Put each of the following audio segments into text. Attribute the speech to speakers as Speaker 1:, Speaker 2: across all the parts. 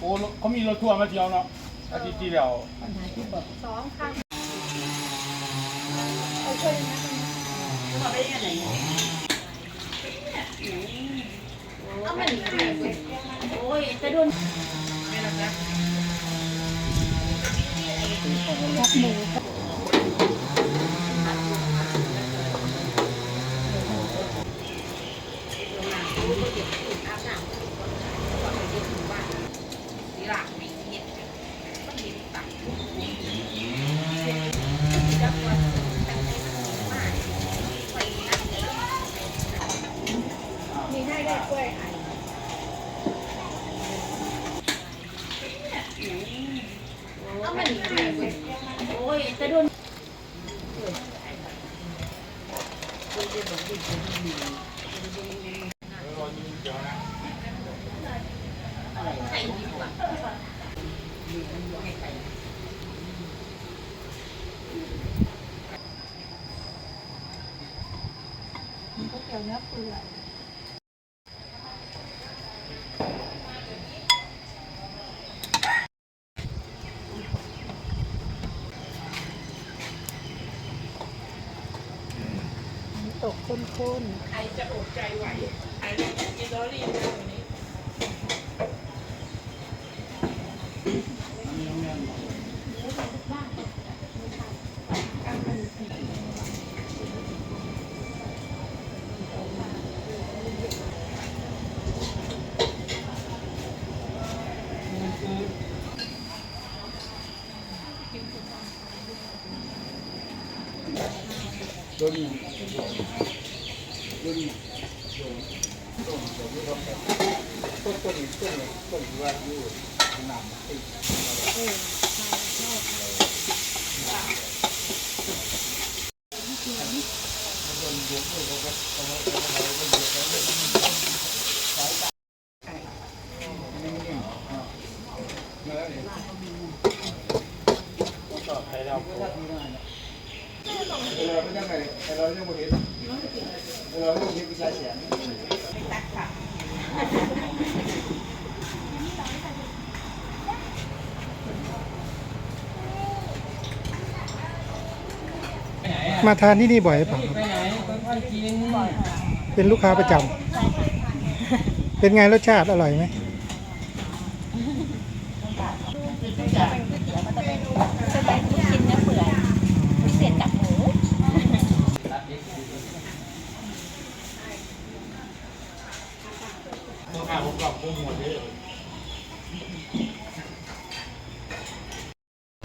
Speaker 1: โอ้เขามีรถทัวร์มาเที่ยวเนาะอาทิตย์ที่แล้ว
Speaker 2: ปัญหาที่บอก
Speaker 3: สองข้าง
Speaker 2: เอามันโอ้ยจะโดนจับหมู
Speaker 3: มีให้ได้กล้วยไข่
Speaker 2: เอามันโอ้ยจะโดน
Speaker 3: ก๋วยเตี๋ยวเนื้อเปื่อยน้ำต กข้นๆ
Speaker 4: ใครจะอดใจไหวใครจะกินลอรี่นะวันนี้
Speaker 1: ต้นต้นต้นต้นต้นต้นว่าอยู่น้ำติด ต่อไปเรา เราไม่ยังไงเรายังไม่เห็นเราไม่เห็นวิชาเสียง
Speaker 5: มาทานที่นี่บ่อยหรือเปล่าครับ
Speaker 4: ไปไหนค่อยๆกิน
Speaker 5: เป็นลูกค้าประจำเป็นไงรสชาติอร่อยไหม
Speaker 2: จะเป็นก๋วยเตี๋ยวมันจะเป็นสไตล์ลูกชิ้นเนื้อเปื่อยพิเศษกับหมู
Speaker 1: ตัวข้าผมกับผมหมดเลย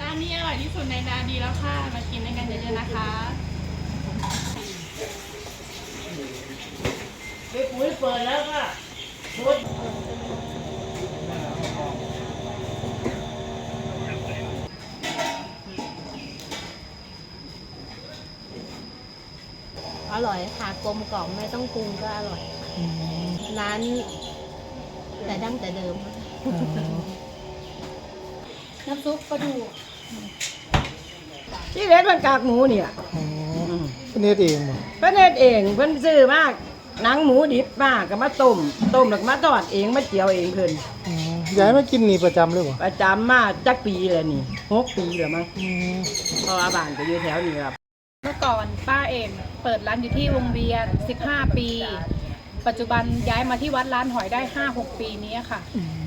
Speaker 3: ร้านนี้อร่อยที่สุดในนาดีแล้วค่ะ มากินด้วยกันเยอะๆนะคะ
Speaker 4: ไปปุ๋ยเปิดแล้วก็รถ
Speaker 2: อร่อยค่ะกลมกล่อมไม่ต้องปรุงก็อร่อย
Speaker 5: อืม
Speaker 2: ร้านแต่ดั้งแต่เดิม
Speaker 5: อ๋อ
Speaker 3: น้ำซุปกระดูก
Speaker 4: ที่เล็ดมันกากหมูเนี่ย
Speaker 5: อ๋อเป็นเฮ็ดเองบ่
Speaker 4: เพิ่นเฮ็ดเองเพิ่นซื้อมากหนังหมูดิบมากก็มาต้มต้มแล้วก็มาทอดเองมาเจียวเองเพิ่น
Speaker 5: อ๋อย้ายมากินนี่ประจำเลยบ่
Speaker 4: ประจำมาจักปีแล้วนี่หกปีแล้วมั้ง
Speaker 5: อืม
Speaker 4: เพราะว่าบ้านก็อยู่แถวนี้ครับ
Speaker 3: เมื่อก่อนป้าเองเปิดร้านอยู่ที่วงเวียน 15 ปี ปัจจุบันย้ายมาที่วัดร้านหอยได้ 5-6 ปีนี้ค่ะ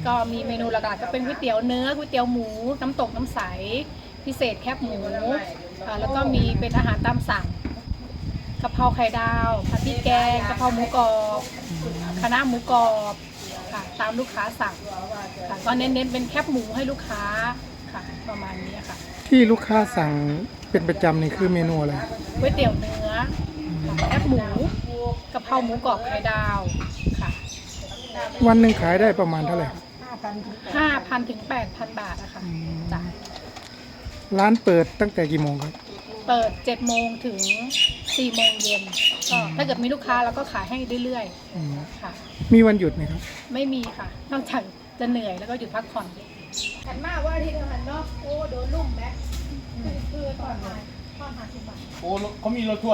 Speaker 3: ก็มีเมนูหลักๆก็เป็นก๋วยเตี๋ยวเนื้อก๋วยเตี๋ยวหมู น้ำตกน้ำใส พิเศษแคบหมูค่ะแล้วก็มีเป็นอาหารตามสั่งกะเพราไข่ดาวผัดพริกแกงกะเพราหมูกรอบคะน้าหมูกรอบค่ะตามลูกค้าสั่งค่ะก็เน้นๆเป็นแคบหมูให้ลูกค้าค่ะประมาณนี้ค่ะ
Speaker 5: ที่ลูกค้าสั่งเป็นประจำนี่คือเมนูอะไร
Speaker 3: ก๋วยเตี๋ยวเนื้อแคบหมู กะเพราหมูกรอบไข่ดาวค่ะ
Speaker 5: วันหนึ่งขายได้ประมาณเท่าไหร่
Speaker 3: 5,000ถึง8,000บาทอะค่ะจ้ะ
Speaker 5: ร้านเปิดตั้งแต่กี่โมงครับ
Speaker 3: เปิด7โมงถึง4โมงเย็นก็ถ้าเกิดมีลูกค้าเราก็ขายให้เรื่อย
Speaker 5: อืม
Speaker 3: ๆค่ะ
Speaker 5: มีวันหยุดไหมครับ
Speaker 3: ไม่มีค่ะ นอกจากจะเหนื่อยแล้วก็หยุดพักผ่อน
Speaker 2: ขันมากว่าที่ทำหันเนาะโอ้โดนลุ่มแบ็คคือตอนหาตอนหาสิบบาท
Speaker 1: โอ้เขามีรถทัวร์